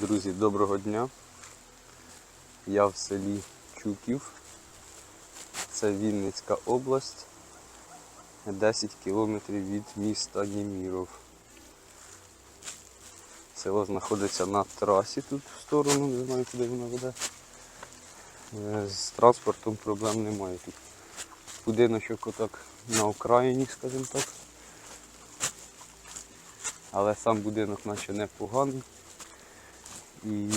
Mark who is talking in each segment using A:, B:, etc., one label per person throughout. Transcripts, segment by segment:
A: Друзі, доброго дня. Я в селі Чуків. Це Вінницька область. 10 кілометрів від міста Німіров. Село знаходиться на трасі тут в сторону, не знаю куди вона веде. Е, З транспортом проблем немає тут. Будиночок отак на окраїні, скажімо так. Але сам будинок наче непоганий. І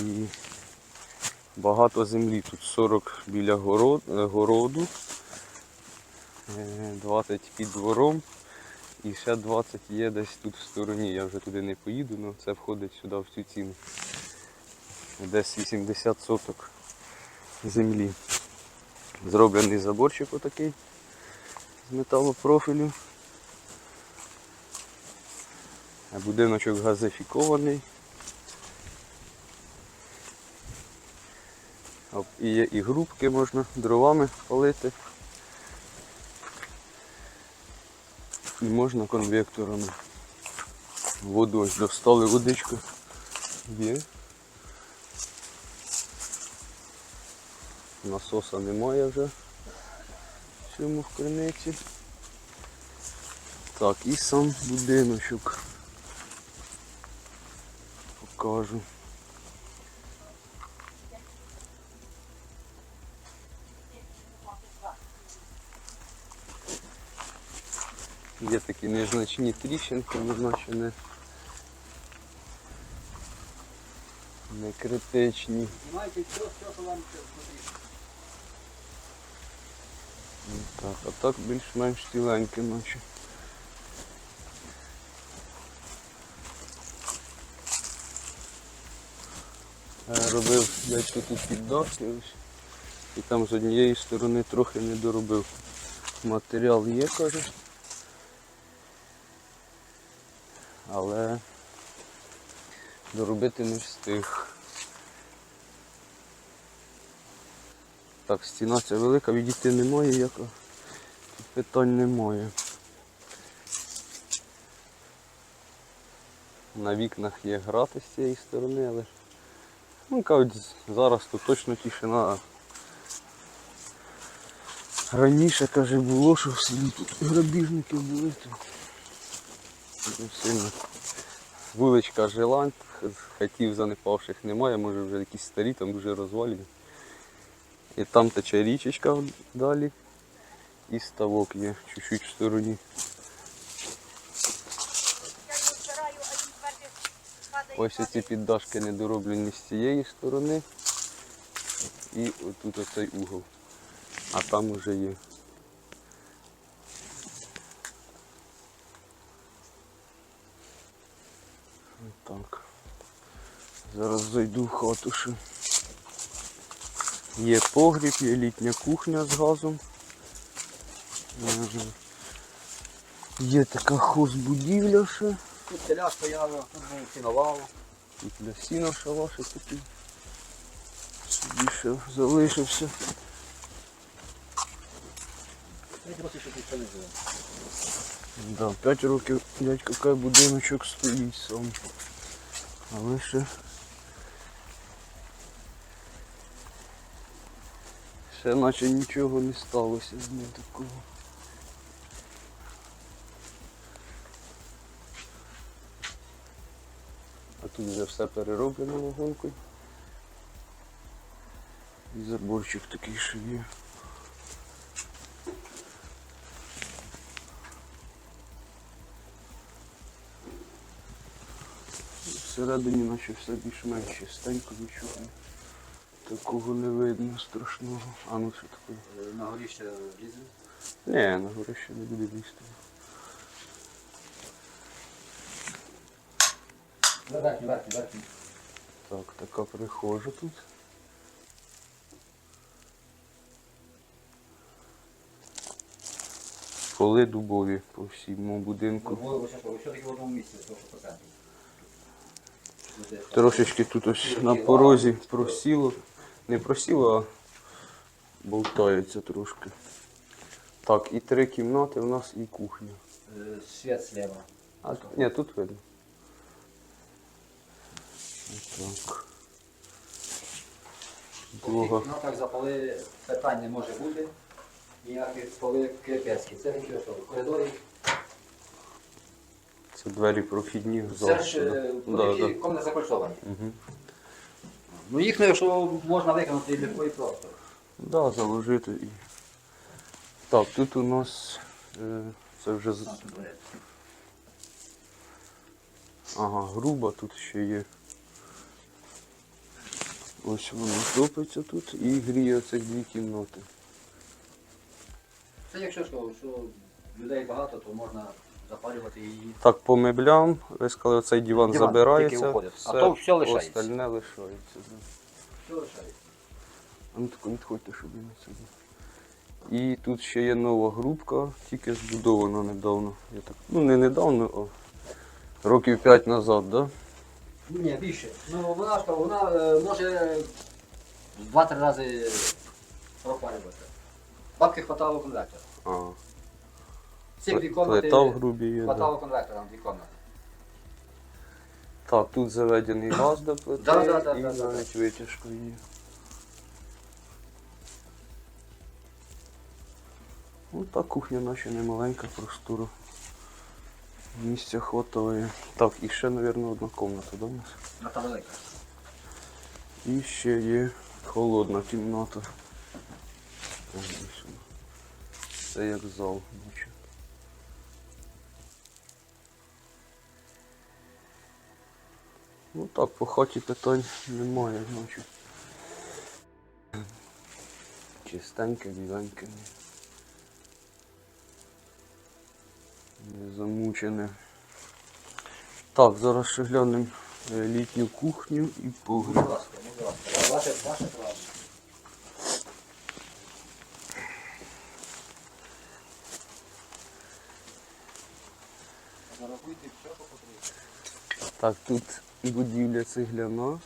A: багато землі. Тут 40 біля е, городу, е, 20 під двором і ще 20 є десь тут в стороні. Я вже туди не поїду, але це входить сюди в цю ціну. Десь 80 соток землі. Зроблений заборчик отакий з металопрофілю. Будиночок газифікований. І є і грубки можна дровами палити. І можна конвекторами. Воду ось достали водичку. Є. Насоса немає вже в цьому в криниці. Так, і сам будиночок. Покажу. Є такі незначні тріщинки, але не, не критичні.
B: Знаєте, все, все, що вам потрібно.
A: Так, а так більш-менш ціленьке наче. Е, Робив дядько тут піддавки. І там з однієї сторони трохи не доробив. Матеріал є, каже. Але доробити не встиг. Так, стіна ця велика, відійти немає, як питань немає. На вікнах є грати з цієї сторони, але ну, кажуть, зараз тут точно тишина. Раніше, каже, було, що в селі тут грабіжники були, не сильно. Вуличка Желань, хатів занепавших немає, може вже якісь старі, там дуже розвалені. І там тече річечка далі. І ставок є чуть-чуть в стороні. Ось ці піддашки недороблені з цієї сторони. І отут оцей угол. А там уже є. Так. Зараз зайду в хату ще. Є погріб, є літня кухня з газом. Є така хозбудівля ще.
B: Тут теля стояла, тут був сіновало.
A: Тут для сіна шалашик такий. Собі ще залишився.
B: Тут не живе.
A: Да, 5 років дядько кай будиночок стоїть сам. Але ще. Ще наче нічого не сталося з ним такого. А тут вже все перероблено вагонкою. І заборчик такий ще є. Всередині наче все більш-менш чистенько, нічого такого не видно страшного. А ну що таке?
B: Е, На горі ще лізе.
A: Ні, на горі ще не буде лізти.
B: Верхні, верхні, верхні.
A: Так, така прихожа тут. Поли дубові по всьому будинку.
B: Що, що таке в одному місці, 100%.
A: Трошечки тут ось на порозі просіло. Не просіло, а болтається трошки. Так, і три кімнати у нас і кухня.
B: Е, Світ слева.
A: А, ні, тут видно. Так. Друга.
B: Ну так запали питань не може бути. Ніяких столи крепецькі. Це не що, в коридорі.
A: Це двері прохідні в зал.
B: Це ж
A: Да.
B: е,
A: Да, да.
B: комни закольцовані.
A: Мгм.
B: Ну їх, якщо можна виконати легко і просто.
A: Да, заложити і. Так, тут у нас е, це вже з- ага, грубо тут ще є. Ось воно топиться тут і гріє цих дві кімнати.
B: Це якщо що, що людей багато, то можна запалювати її.
A: Так, по меблям, ви сказали, цей диван,
B: Диван
A: забирається,
B: тільки а то все лишається.
A: остальне лишається. Да.
B: Що лишається?
A: А ну тако відходьте, щоб він не сидів. І тут ще є нова групка, тільки збудована недавно. Я так, ну не недавно, а років 5 назад, да?
B: Ні, більше. Ну вона ж вона е, може два-три рази пропалювати. Бабки хватало конвектора.
A: А,
B: Цих дві комнати
A: плита в грубі є. Да.
B: хватало конвектора, дві комнати.
A: Так, тут заведений газ до плити
B: Да, да, да,
A: і
B: да, да,
A: навіть витяжка є. Ну так, кухня наша не маленька, простора. Місця хватає. Так, і ще, мабуть, одна кімната, да, у нас?
B: А та велика.
A: І ще є холодна кімната. Ось. Це як зал, наче. Ну так, по хаті питань немає, значить. Чистеньке, біленьке. Не замучене. Так, зараз ще глянемо е, літню кухню і
B: ласка. Ваше, ваше право.
A: Так, тут будівля цегляна.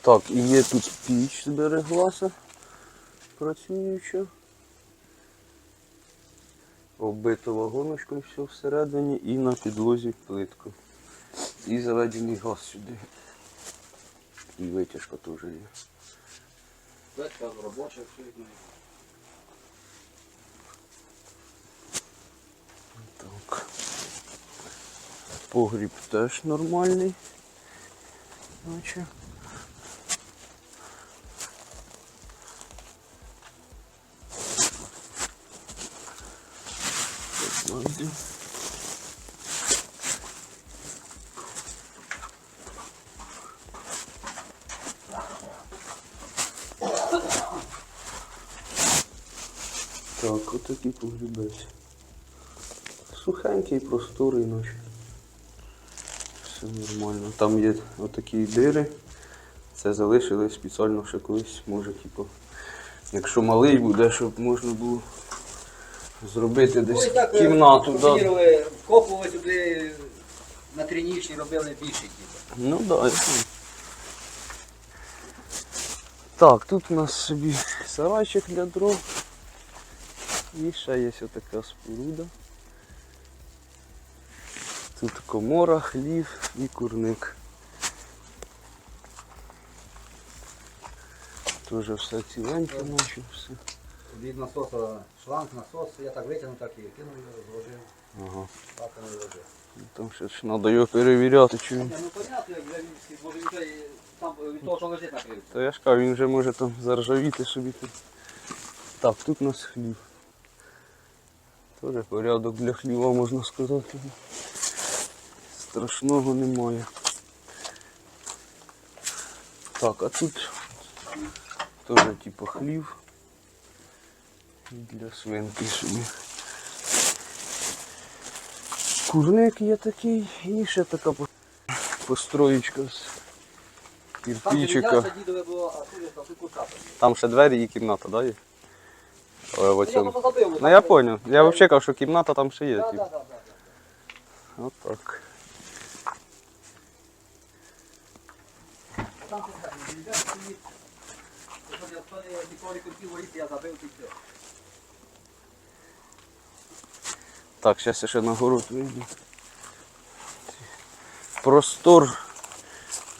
A: Так, і є тут піч збереглася працююча. Оббито вагоночком все всередині і на підлозі плитку. І заведений газ сюди. І витяжка теж є.
B: Плитка робоча, як.
A: Так. Погріб теж нормальний. Наче. Так, ладно. Так, отакий погрібець. Сухенький, просторий наш. Все нормально. Там є отакі дири. Це залишили спеціально ще колись, може, типу, якщо малий буде, щоб можна було зробити десь кімнату. Да.
B: Вкопували сюди на тринічні, робили більше типу.
A: Ну да. Так, тут у нас собі сарайчик для дров. І ще є ось така споруда. Тут комора, хлів і курник. Теж все ціленьке наче все.
B: Від насоса шланг, насос, я так витягнув, так і кинув його, зложив,
A: Ага.
B: так і лежить.
A: Там ще ж треба його перевіряти, чи він.
B: Ну понятно, як вже може він вже там від того, що лежить накрився.
A: Та я ж кажу, він вже може там заржавіти собі тут. Так, тут у нас хлів. Теж порядок для хліва, можна сказати. Страшного немає. Так, а тут теж типу хлів. Для свинки собі. Курник є такий і ще така по- построєчка з
B: Там
A: кирпичика.
B: дивляться, дідове було, а тут там.
A: Там ще двері і кімната, да, є? Ой, в. Ну я зрозумів. Я взагалі кажу, що кімната там ще є.
B: Так,
A: типу.
B: так, так.
A: От так.
B: Так, дивляться, і- хто не ніколи не хотів горіти, я забив і все.
A: Так, зараз я ще на город вийду. Простор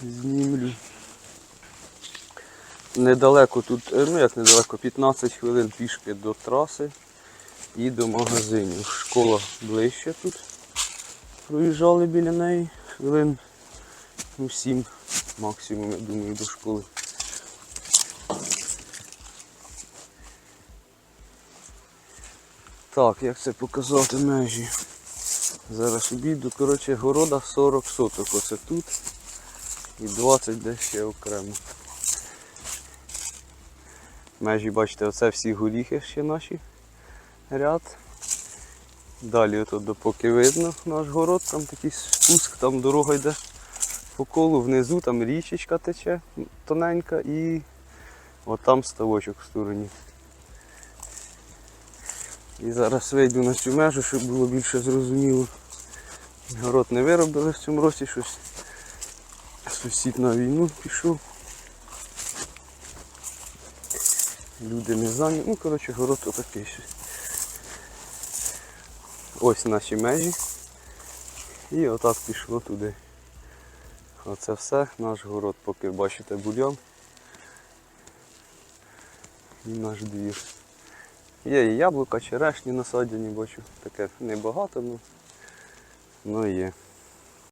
A: знімлю. Недалеко тут, е, ну як недалеко, 15 хвилин пішки до траси і до магазинів. Школа ближче тут. Проїжджали біля неї. Хвилин ну, 7 максимум, я думаю, до школи. Так, як це показати межі? Зараз обійду. Коротше, города 40 соток. Оце тут. І 20 десь ще окремо. Межі, бачите, оце всі горіхи ще наші. Ряд. Далі ото допоки видно наш город, там такий спуск, там дорога йде по колу, внизу там річечка тече тоненька і отам ставочок в стороні. І зараз вийду на цю межу, щоб було більше зрозуміло. Город не виробили в цьому році щось. Сусід на війну пішов. Люди не зайняті. Ну, коротше, город отакий щось. Ось наші межі. І отак пішло туди. Оце все, наш город, поки бачите бульйон. І наш двір. Є і яблука, черешні насаджені, бачу. Таке небагато, ну, ну є.